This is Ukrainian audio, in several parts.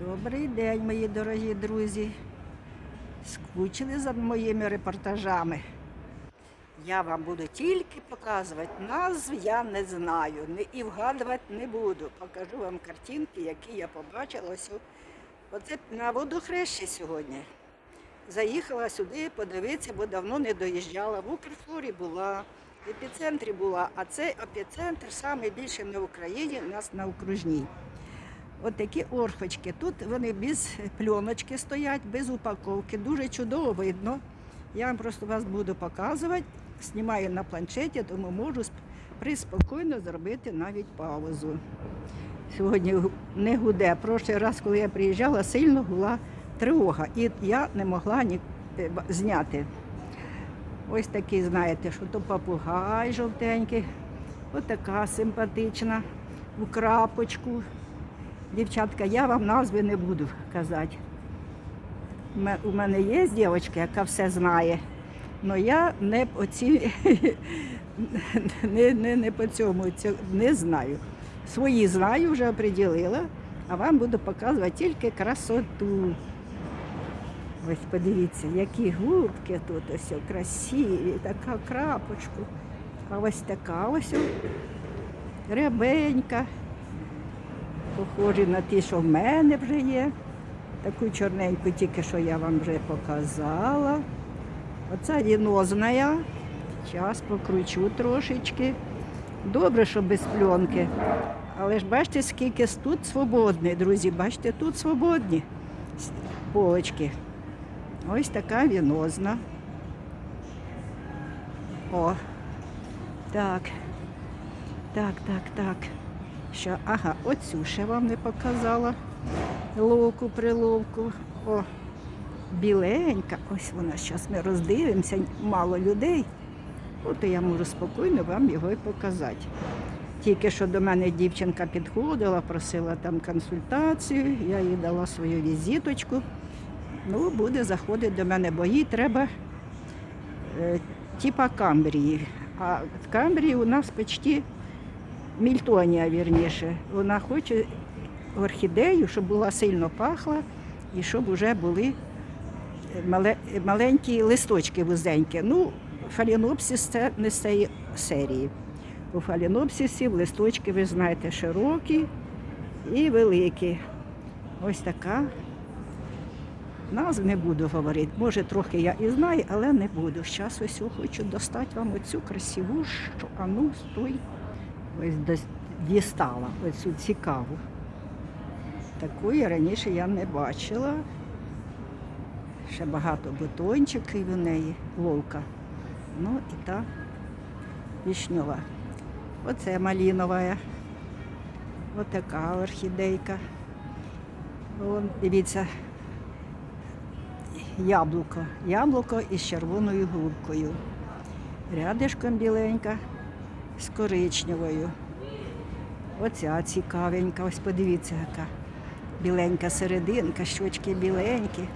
Добрий день, мої дорогі друзі. Скучили за моїми репортажами. Я вам буду тільки показувати. Назв я не знаю і вгадувати не буду. Покажу вам картинки, які я побачила. Ось Оце на водохрещі сьогодні. Заїхала сюди подивитися, бо давно не доїжджала. В Укрфлорі була, в епіцентрі була, а це епіцентр саме більше на Україні, у нас на окружній. От такі орхочки. Тут вони без пленочки стоять, без упаковки. Дуже чудово видно. Я вам просто вас буду показувати. Знімаю на планшеті, тому можу приспокійно зробити навіть паузу. Сьогодні не гуде. Прошлий раз, коли я приїжджала, сильно була тривога, і я не могла ні е, зняти. Ось такий, знаєте, що то попугай жовтенький, ось така симпатична, у крапочку. Дівчатка, я вам назви не буду казати. У мене є дівчинка, яка все знає, але я не по ці, не, не, не по цьому не знаю. Свої знаю, вже оприділила, а вам буду показувати тільки красоту. Ось подивіться, які губки тут ось красиві, така крапочку. А ось така ось рябенька похожі на ті, що в мене вже є. Таку чорненьку тільки що я вам вже показала. Оця вінозна. Зараз покручу трошечки. Добре, що без пленки. Але ж бачите, скільки тут свободні, друзі. Бачите, тут свободні полочки. Ось така вінозна. О. Так. Так, так, так. Що, ага, оцю ще вам не показала. Ловку, приловку. О, біленька. Ось вона. Зараз ми роздивимося, мало людей. От я можу спокійно вам його і показати. Тільки що до мене дівчинка підходила, просила там консультацію, я їй дала свою візиточку. Ну, буде заходити до мене, бо їй треба е, типа камбрії. А в камбрії у нас почти Мільтонія, вірніше. Вона хоче орхідею, щоб була сильно пахла і щоб вже були маленькі листочки вузенькі. Ну, фалінопсис це не з цієї серії. У фалінопсисів листочки, ви знаєте, широкі і великі. Ось така. Назв не буду говорити. Може, трохи я і знаю, але не буду. Зараз ось хочу достати вам оцю красиву, що а ну, стой. Ось дістала оцю цікаву. Такої раніше я не бачила. Ще багато бутончиків у неї, вовка. Ну і та вишньова. Оце малінова. Отака орхідейка. Вон, дивіться, яблуко. Яблуко із червоною грудкою. Рядишком біленька з коричневою. Оця цікавенька, ось подивіться, яка біленька серединка, щочки біленькі.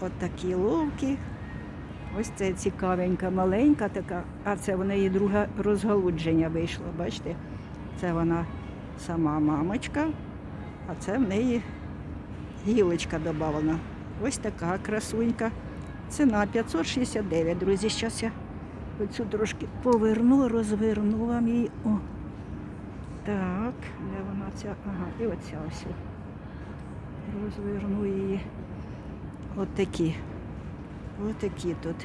От такі ловкі. Ось це цікавенька, маленька така, а це в неї друге розгалудження вийшло. Бачите? Це вона сама мамочка, а це в неї гілочка додавана. Ось така красунька. Ціна 569, друзі. Зараз я оцю трошки поверну, розверну вам її. О. Так, де вона ця? Ага, і оця ось. Розверну її. От такі. От такі тут.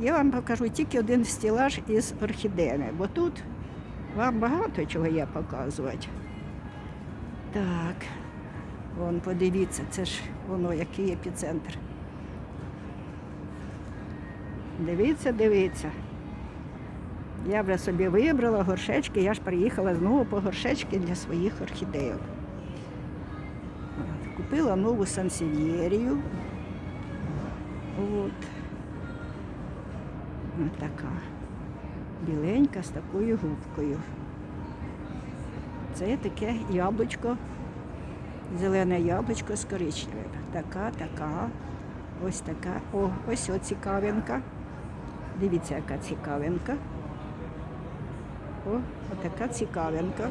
Я вам покажу тільки один стелаж із орхідеями, бо тут вам багато чого є показувати. Так, вон подивіться, це ж воно, який епіцентр. Дивіться, дивіться. Я вже собі вибрала горшечки, я ж приїхала знову по горшечки для своїх орхідейок. От, Купила нову сансев'єрію. От. Ось така. Біленька з такою губкою. Це таке яблучко, зелене яблучко з коричневим. Така, така, ось така. О, ось о цікавинка. Дивіться, яка цікавинка. О, отака цікавинка.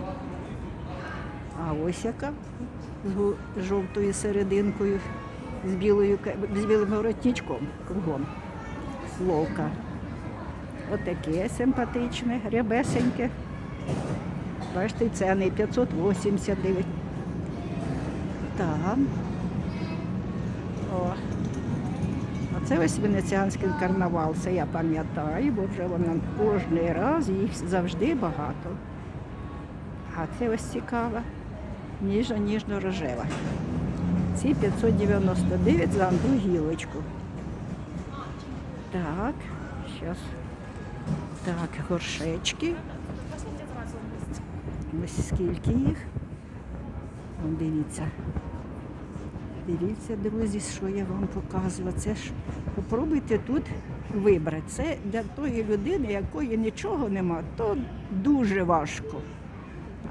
А ось яка з жовтою серединкою, з, білою, з білим воротничком кругом. Вовка. Отаке симпатичне, рябесеньке. Бачите, ціни 589. Там. О. Це ось венеціанський карнавал, це я пам'ятаю, бо вже вона кожен раз їх завжди багато. А це ось цікава, ніжно-ніжно-рожева. Ці 599 за одну гілочку. Так, зараз. Так, горшечки. Ось скільки їх. Дивіться. Дивіться, друзі, що я вам показувала. Це ж попробуйте тут вибрати. Це для тої людини, якої нічого нема, то дуже важко.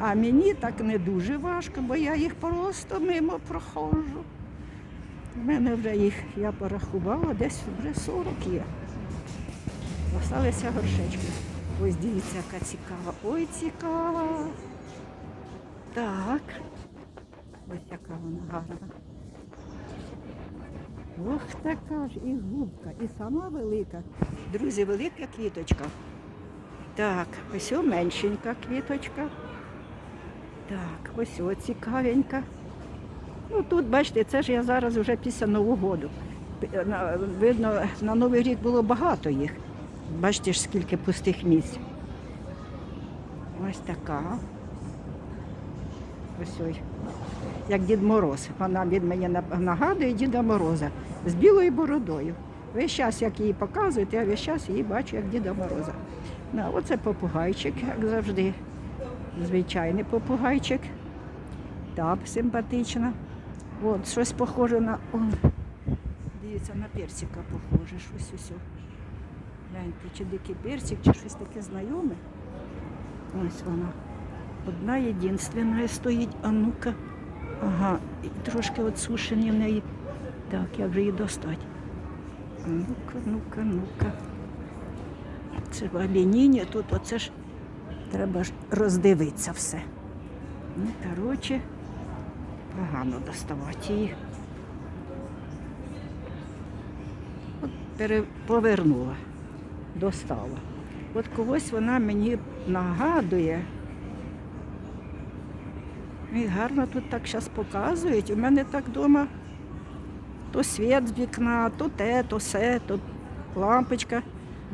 А мені так не дуже важко, бо я їх просто мимо проходжу. У мене вже їх, я порахувала, десь вже 40 є. Осталися горшечки. Ось дивіться, яка цікава. Ой, цікава. Так. Ось яка вона гарна. Ох, така ж і губка, і сама велика. Друзі, велика квіточка. Так, ось о меншенька квіточка. Так, ось о цікавенька. Ну тут, бачите, це ж я зараз вже після Нового року. Видно, на Новий рік було багато їх. Бачите ж, скільки пустих місць. Ось така. Ось ой. Як Дід Мороз. Вона від мене нагадує Діда Мороза з білою бородою. Весь час, як її показують, я весь час її бачу як Діда Мороза. Ну, оце попугайчик, як завжди. Звичайний попугайчик. Так, симпатична. От, щось похоже на. О, дивіться, на персика похоже, щось усе. Гляньте, чи дикий персик, чи щось таке знайоме. Ось вона. Одна єдинственна стоїть, а ну-ка. Ага, і трошки отсушені в неї. Так, як же її достати? Ну-ка, ну-ка, ну-ка. Це в Алініні, тут оце ж треба ж роздивитися все. Ну, коротше, погано доставати її. От пере, повернула, достала. От когось вона мені нагадує. І гарно тут так зараз показують. У мене так вдома то світ з вікна, то те, то се, то лампочка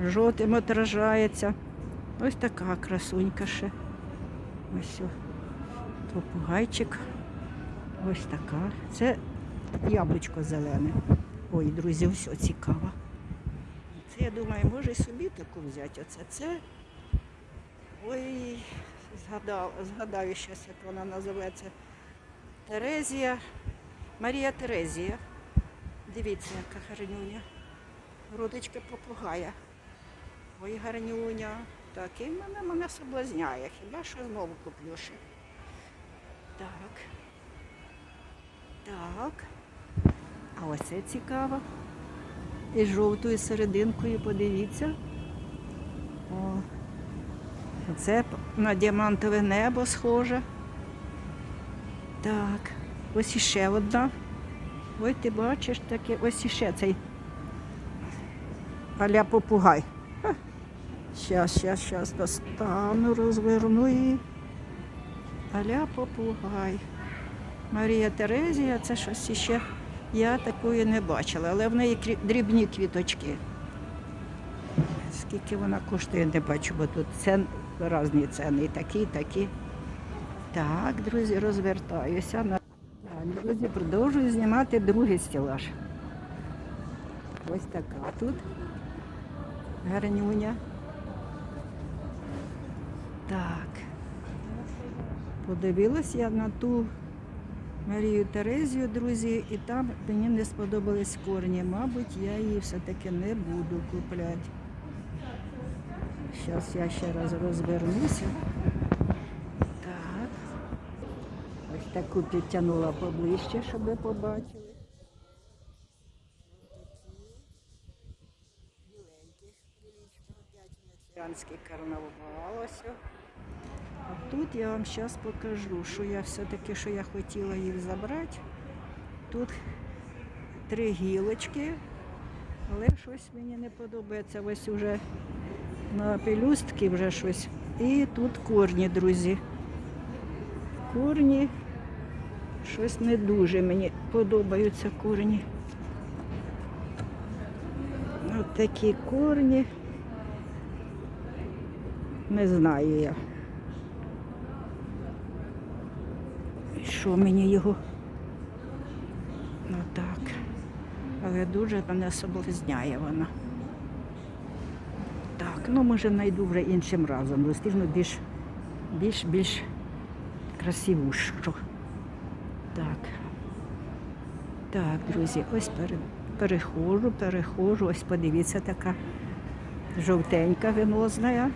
жовтим отражається. Ось така красунька ще. Ось о. попугайчик. Ось така. Це яблучко зелене. Ой, друзі, все цікаво. Це я думаю, може і собі таку взяти. Оце це. Ой, згадав, згадаю щось, як вона називається. Терезія. Марія Терезія. Дивіться, яка гарнюня. Родичка попугая. Ой, гарнюня. Так, і мене, мене соблазняє. Хіба що знову куплю ще. Так. Так. А ось це цікаво. І жовтою серединкою, подивіться. О, це на діамантове небо схоже. Так, ось іще одна. Ой, ти бачиш таке, ось іще цей аля попугай. Щас, щас, щас достану, розверну її. Аля попугай. Марія Терезія, це щось іще я такої не бачила, але в неї дрібні квіточки. Скільки вона коштує, не бачу, бо тут цен, різні ціни, такі, і такі. Так, друзі, розвертаюся. Друзі, продовжую знімати другий стелаж. Ось така тут гарнюня. Так. Подивилась я на ту Марію Терезію, друзі, і там мені не сподобались корні. Мабуть, я її все-таки не буду купляти. Зараз я ще раз розвернуся. Так. Ось таку підтягнула поближче, щоб ви побачили. Біленьких, карнавал. Ось. А тут я вам зараз покажу, що я все-таки, що я хотіла їх забрати. Тут три гілочки, але щось мені не подобається. Ось уже на пелюстки вже щось. І тут корні, друзі. Корні. Щось не дуже мені подобаються корні. Ось такі корні. Не знаю я. Що мені його? Ну так. Але дуже мене соблазняє вона. Так, ну може знайду вже іншим разом. Розтижно більш, більш, більш красивущо. Так. Так, друзі, ось пере, перехожу, перехожу. Ось подивіться, така жовтенька венозна.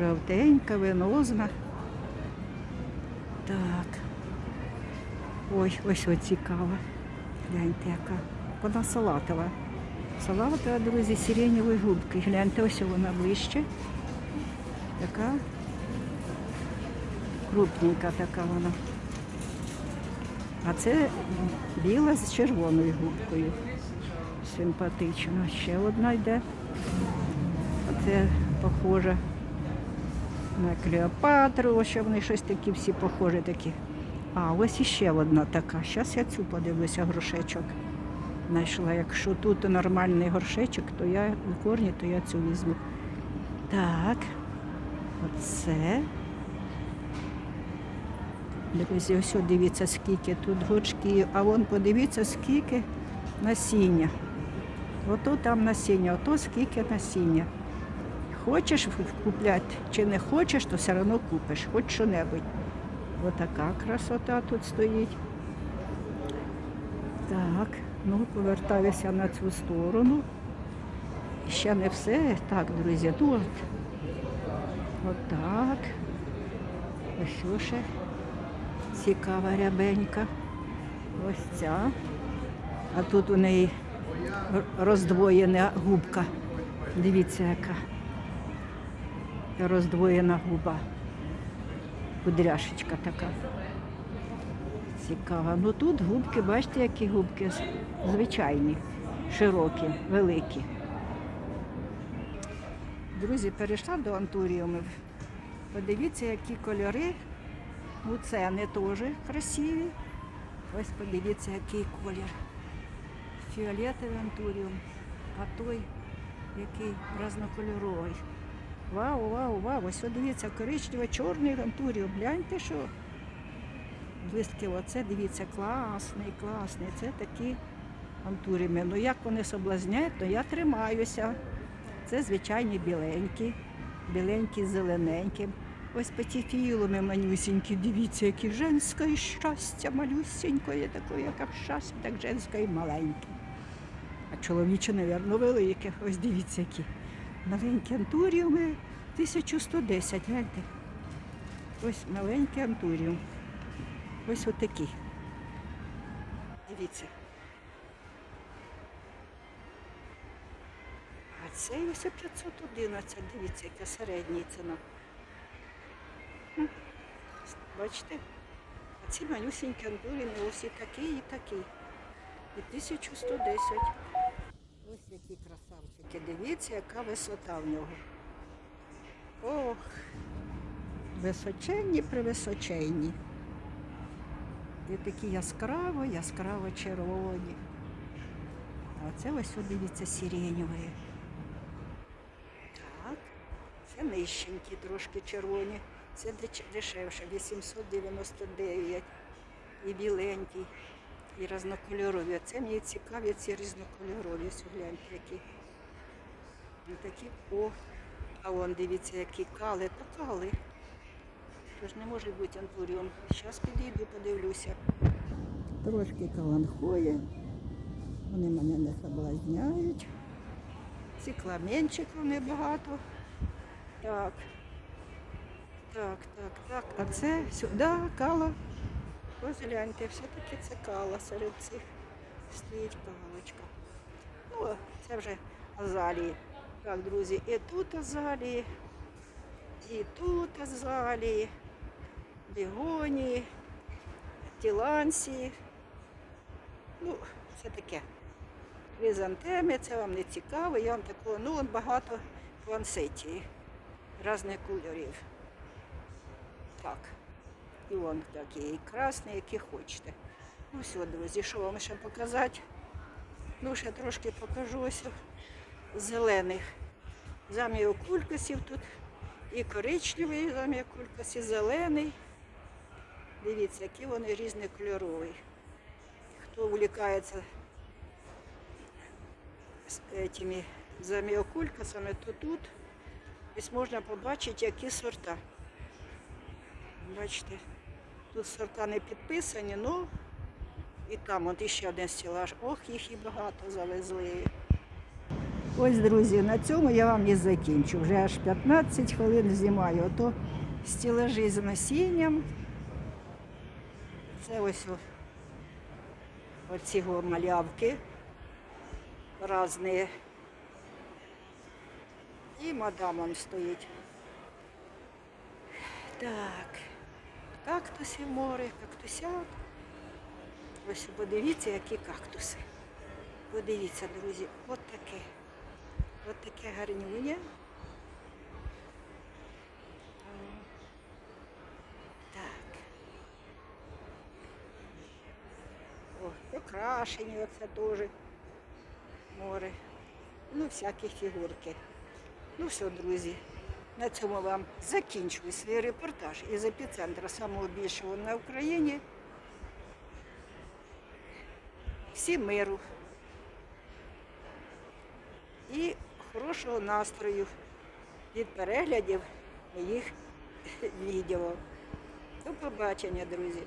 Жовтенька, венозна. Так. Ой, ось ось цікава. Гляньте, яка. Вона салатова. Салатова, друзі, сиреневої губки. Гляньте, ось вона ближче. Така крупненька така вона. А це біла з червоною губкою. Симпатично. Ще одна йде. Оце похоже на Клеопатру, ось вони щось такі всі похожі такі. А, ось іще одна така. Зараз я цю подивлюся, горшечок. Знайшла. Якщо тут нормальний горшечок, то я у корні, то я цю візьму. Так, оце. Друзі, ось дивіться, скільки тут гочків, а вон подивіться, скільки насіння. Ото там насіння, ото скільки насіння. Хочеш купляти чи не хочеш, то все одно купиш, хоч що-небудь. Отака красота тут стоїть. Так, ну повертаюся на цю сторону. Ще не все. Так, друзі, тут. Отак. Ось ще цікава рябенька. Ось ця. А тут у неї роздвоєна губка. Дивіться, яка роздвоєна губа. Кудряшечка така. Цікава. Ну тут губки, бачите, які губки звичайні, широкі, великі. Друзі, перейшла до антуріумів. Подивіться, які кольори. Ну, це вони теж красиві. Ось подивіться, який колір. Фіолетовий антуріум, а той який разнокольоровий. Вау, вау, вау! Ось дивіться, коричнево чорний антуріум. Гляньте, що блистки, оце дивіться, класний, класний. Це такі антуріуми. Ну як вони соблазняють, то я тримаюся. Це звичайні біленькі, біленькі, з зелененькі. Ось петіфілуми манюсінькі, дивіться, які женське щастя, малюсінької, такої, яка щастя, так женське і маленьке. А чоловіче, мабуть, велике. Ось дивіться, які. Маленькі антуріуми 1110, гляньте. Ось маленький антуріум. Ось отакий. Дивіться. А цей ось 511, дивіться, яка середня ціна. Бачите? А ці манюсінькі антуріуми ось і такі, і такі. І 1110. Ось які красавчики. Дивіться, яка висота в нього. Ох, височенні превисоченні. І такі яскраво, яскраво червоні. А це ось, от дивіться, сиреневі. Так, це нижченькі, трошки червоні. Це дешевше, 899. І біленький і різнокольорові. Це мені цікаві ці різнокольорові. Гляньте, які. Ось такі. О, а вон дивіться, які кали, то кали. Тож не може бути антуріум. Зараз підійду, подивлюся. Трошки каланхоє. Вони мене не соблазняють. Цикламенчиків небагато. Так. Так, так, так. А це сюди кала. Ось гляньте, все-таки це кала серед цих стоїть паличка. Ну, це вже азалії. Так, друзі, і тут азалії. І тут азалії, бігоні, тіланці. Ну, все таке. Хризантеми, це вам не цікаво, я вам такого, ну багато плансетії різних кольорів. Так. І вон такі, і красні, які хочете. Ну все, друзі, що вам ще показати? Ну, ще трошки покажу ось зелених. Замію кулькасів тут. І коричневий замію кулькасів, зелений. Дивіться, які вони різнокольорові. Хто увлікається з цими заміокулькасами, то тут ось можна побачити, які сорта. Бачите, тут сорта не підписані, ну і там от іще один стелаж. Ох, їх і багато завезли. Ось, друзі, на цьому я вам і закінчу. Вже аж 15 хвилин знімаю. Ото стелажі з насінням. Це ось оці малявки різні. І мадам он стоїть. Так, кактуси море, кактусят. Ось подивіться, які кактуси. Подивіться, друзі, от таке. От таке гарнюня. Так. О, окрашені оце теж море. Ну, всякі фігурки. Ну все, друзі. На цьому вам закінчую свій репортаж із епіцентра самого більшого на Україні. Всі миру і хорошого настрою від переглядів моїх відео. До побачення, друзі!